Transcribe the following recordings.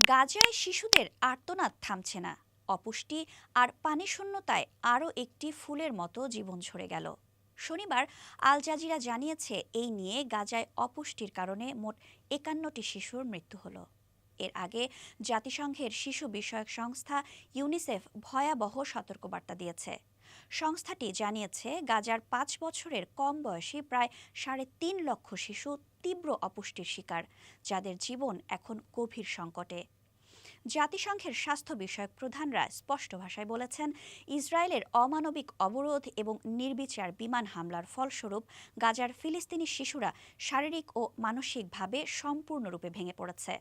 গাজায় শিশুদের আর্তনাদ থামছে না। অপুষ্টি আর পানিশূন্যতায় আরও একটি ফুলের মতো জীবন ঝরে গেল। শনিবার আল জাজিরা জানিয়েছে, এই নিয়ে গাজায় অপুষ্টির কারণে মোট একান্নটি শিশুর মৃত্যু হলো। এর আগে জাতিসংঘের শিশু বিষয়ক সংস্থা ইউনিসেফ ভয়াবহ সতর্কবার্তা দিয়েছে। সংস্থাটি জানিয়েছে, গাজার পাঁচ বছরের কম বয়সী প্রায় সাড়ে তিন লক্ষ শিশু তীব্র অপুষ্টির শিকার, যাদের জীবন এখন গভীর সংকটে। জাতিসংঘের স্বাস্থ্য বিষয়ক প্রধানরা স্পষ্ট ভাষায় বলেছেন, ইসরায়েলের অমানবিক অবরোধ এবং নির্বিচার বিমান হামলার ফলস্বরূপ গাজার ফিলিস্তিনি শিশুরা শারীরিক ও মানসিকভাবে সম্পূর্ণরূপে ভেঙে পড়েছে।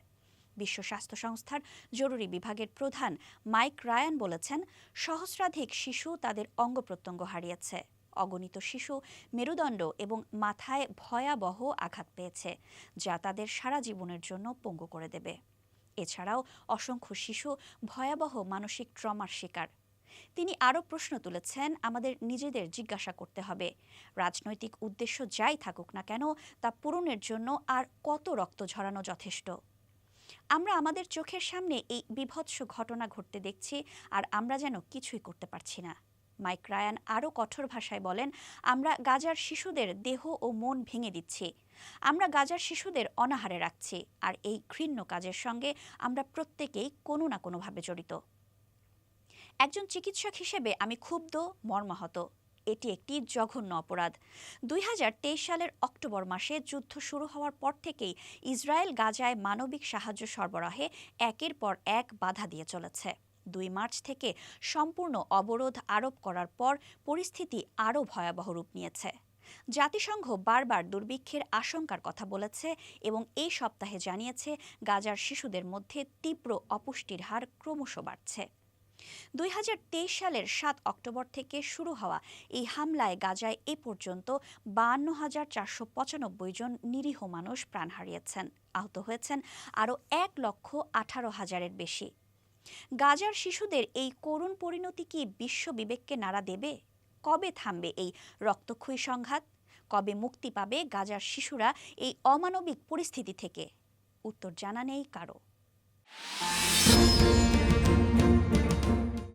বিশ্ব স্বাস্থ্য সংস্থার জরুরি বিভাগের প্রধান মাইক রায়ান বলেছেন, সহস্রাধিক শিশু তাদের অঙ্গ প্রত্যঙ্গ হারিয়েছে। অগণিত শিশু মেরুদণ্ড এবং মাথায় ভয়াবহ আঘাত পেয়েছে, যা তাদের সারা জীবনের জন্য পঙ্গু করে দেবে। এছাড়াও অসংখ্য শিশু ভয়াবহ মানসিক ট্রমার শিকার। তিনি আরও প্রশ্ন তুলেছেন, আমাদের নিজেদের জিজ্ঞাসা করতে হবে। রাজনৈতিক উদ্দেশ্য যাই থাকুক না কেন, তা পূরণের জন্য আর কত রক্ত ঝরানো যথেষ্ট? আমরা আমাদের চোখের সামনে এই বিভৎস ঘটনা ঘটতে দেখছি আর আমরা যেন কিছুই করতে পারছি না। মাইক রায়ান আরও কঠোর ভাষায় বলেন, আমরা গাজার শিশুদের দেহ ও মন ভেঙে দিচ্ছি। আমরা গাজার শিশুদের অনাহারে রাখছি আর এই ঘৃণ্য কাজের সঙ্গে আমরা প্রত্যেকেই কোনো না কোনোভাবে জড়িত। একজন চিকিৎসক হিসেবে আমি ক্ষুব্ধ, মর্মাহত। এটি একটি জঘন্য অপরাধ। দুই হাজার তেইশ সালের অক্টোবর মাসে যুদ্ধ শুরু হওয়ার পর থেকেই ইসরায়েল গাজায় মানবিক সাহায্য সরবরাহে একের পর এক বাধা দিয়ে চলেছে। দুই মার্চ থেকে সম্পূর্ণ অবরোধ আরোপ করার পর পরিস্থিতি আরও ভয়াবহ রূপ নিয়েছে। জাতিসংঘ বারবার দুর্ভিক্ষের আশঙ্কার কথা বলেছে এবং এই সপ্তাহে জানিয়েছে, গাজার শিশুদের মধ্যে তীব্র অপুষ্টির হার ক্রমশ বাড়ছে। দুই হাজার তেইশ সালের সাত অক্টোবর থেকে শুরু হওয়া এই হামলায় গাজায় এ পর্যন্ত বান্ন হাজার চারশো পঁচানব্বই জন নিরীহ মানুষ প্রাণ হারিয়েছেন। আহত হয়েছেন আরও এক লক্ষ আঠারো হাজারের বেশি। গাজার শিশুদের এই করুণ পরিণতি কি বিশ্ব বিবেককে নাড়া দেবে? কবে থামবে এই রক্তক্ষয়ী সংঘাত? কবে মুক্তি পাবে গাজার শিশুরা এই অমানবিক পরিস্থিতি থেকে? উত্তর জানা নেই কারও।